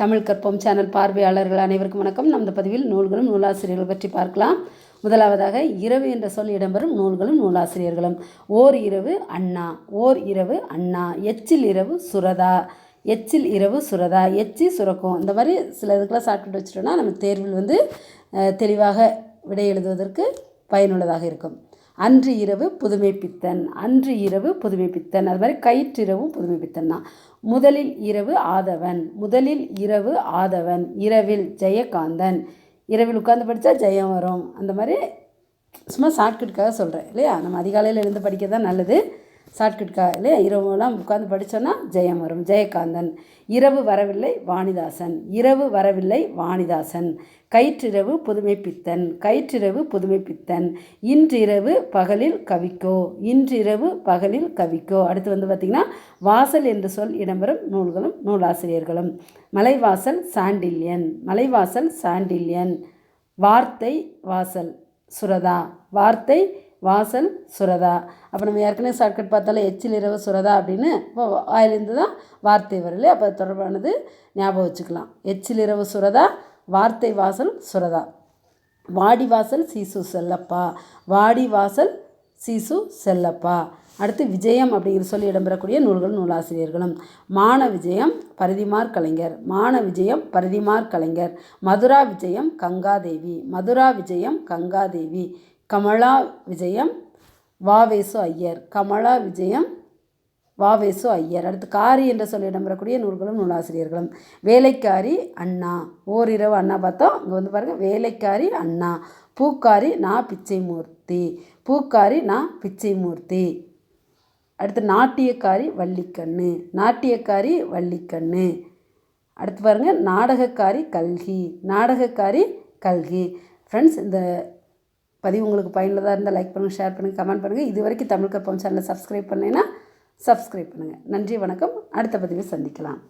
தமிழ் கற்போம் சேனல் பார்வையாளர்கள் அனைவருக்கும் வணக்கம். நமது பதிவில் நூல்களும் நூலாசிரியர்கள் பற்றி பார்க்கலாம். முதலாவதாக இரவு என்ற சொல் இடம்பெறும் நூல்களும் நூலாசிரியர்களும். ஓர் இரவு அண்ணா ஓர் இரவு அண்ணா எச்சில் இரவு சுரதா எச்சில் இரவு சுரதா எச்சி சுரக்கும். இந்த மாதிரி சில இதுக்கெல்லாம் சாப்பிட்டு வச்சுட்டோம்னா நம்ம தேர்வில் வந்து தெளிவாக விடை எழுதுவதற்கு பயனுள்ளதாக இருக்கும். அன்று இரவு புதுமை பித்தன் அன்று இரவு புதுமை பித்தன் அது மாதிரி கயிற்றிரவும் புதுமை பித்தன் தான். முதலில் இரவு ஆதவன் முதலில் இரவு ஆதவன் இரவில் ஜெயகாந்தன். இரவில் உட்கார்ந்து படித்தா ஜெயம் வரும். அந்த மாதிரி சும்மா ஷார்ட்கட்டுக்காக சொல்கிறேன் இல்லையா? நம்ம அதிகாலையில் எழுந்து படிக்க தான் நல்லது. ஷார்ட்கட்டுக்காக இல்லையா இரவுலாம் உட்காந்து படித்தோன்னா ஜெயம் வரும். ஜெயகாந்தன். இரவு வரவில்லை வாணிதாசன். இரவு வரவில்லை வாணிதாசன். கயிற்றிரவு புதுமை பித்தன் கயிற்றிரவு புதுமை பித்தன் இன்றிரவு பகலில் கவிக்கோ. இன்றிரவு பகலில் கவிக்கோ. அடுத்து வந்து பார்த்திங்கன்னா வாசல் என்று சொல் இடம்பெறும் நூல்களும் நூலாசிரியர்களும். மலைவாசல் சாண்டில்யன். மலைவாசல் சாண்டில்யன். வார்த்தை வாசல் சுரதா. வார்த்தை வாசல் சுரதா. அப்போ நம்ம ஏற்கனவே ஷார்ட்கட் பார்த்தாலும் எச்சில் இரவு சுரதா அப்படின்னு இப்போ வாயிலிருந்து தான் வார்த்தை வரல அப்போ தொடர்பானது ஞாபகம் வச்சுக்கலாம். எச்சில் இரவு சுரதா வார்த்தை வாசல் சுரதா. வாடி வாசல் சீசு செல்லப்பா. வாடி வாசல் சீசு செல்லப்பா. அடுத்து விஜயம் அப்படிங்கிற சொல்லி இடம்பெறக்கூடிய நூல்கள் நூலாசிரியர்களும். மான விஜயம் பரிதிமார் கலைஞர். மான விஜயம் பரிதிமார் கலைஞர். மதுரா விஜயம் கங்காதேவி. மதுரா விஜயம் கங்காதேவி. கமலா விஜயம் வாவேசு ஐயர். கமலா விஜயம் வாவேசு ஐயர். அடுத்து காரி என்ற சொல்லி இடம்பெறக்கூடிய நூல்களும் நூலாசிரியர்களும். வேலைக்காரி அண்ணா. ஓரிரவு அண்ணா பார்த்தோம் இங்கே வந்து பாருங்கள் வேலைக்காரி அண்ணா. பூக்காரி நா பிச்சைமூர்த்தி. பூக்காரி நா பிச்சைமூர்த்தி. அடுத்து நாட்டியக்காரி வள்ளிக்கண்ணு. நாட்டியக்காரி வள்ளிக்கண்ணு. அடுத்து பாருங்கள் நாடகக்காரி கல்கி. நாடகக்காரி கல்கி. ஃப்ரெண்ட்ஸ் இந்த பதிவு உங்களுக்கு பயனுள்ளதாக இருந்தால் லைக் பண்ணுங்கள் ஷேர் பண்ணுங்கள் கமெண்ட் பண்ணுங்கள் இது வரைக்கும் தமிழ் கற்பம் சேனலை சப்ஸ்கிரைப் பண்ணலைன்னா சப்ஸ்கிரைப் பண்ணுங்கள் நன்றி வணக்கம். அடுத்த பதிவை சந்திக்கலாம்.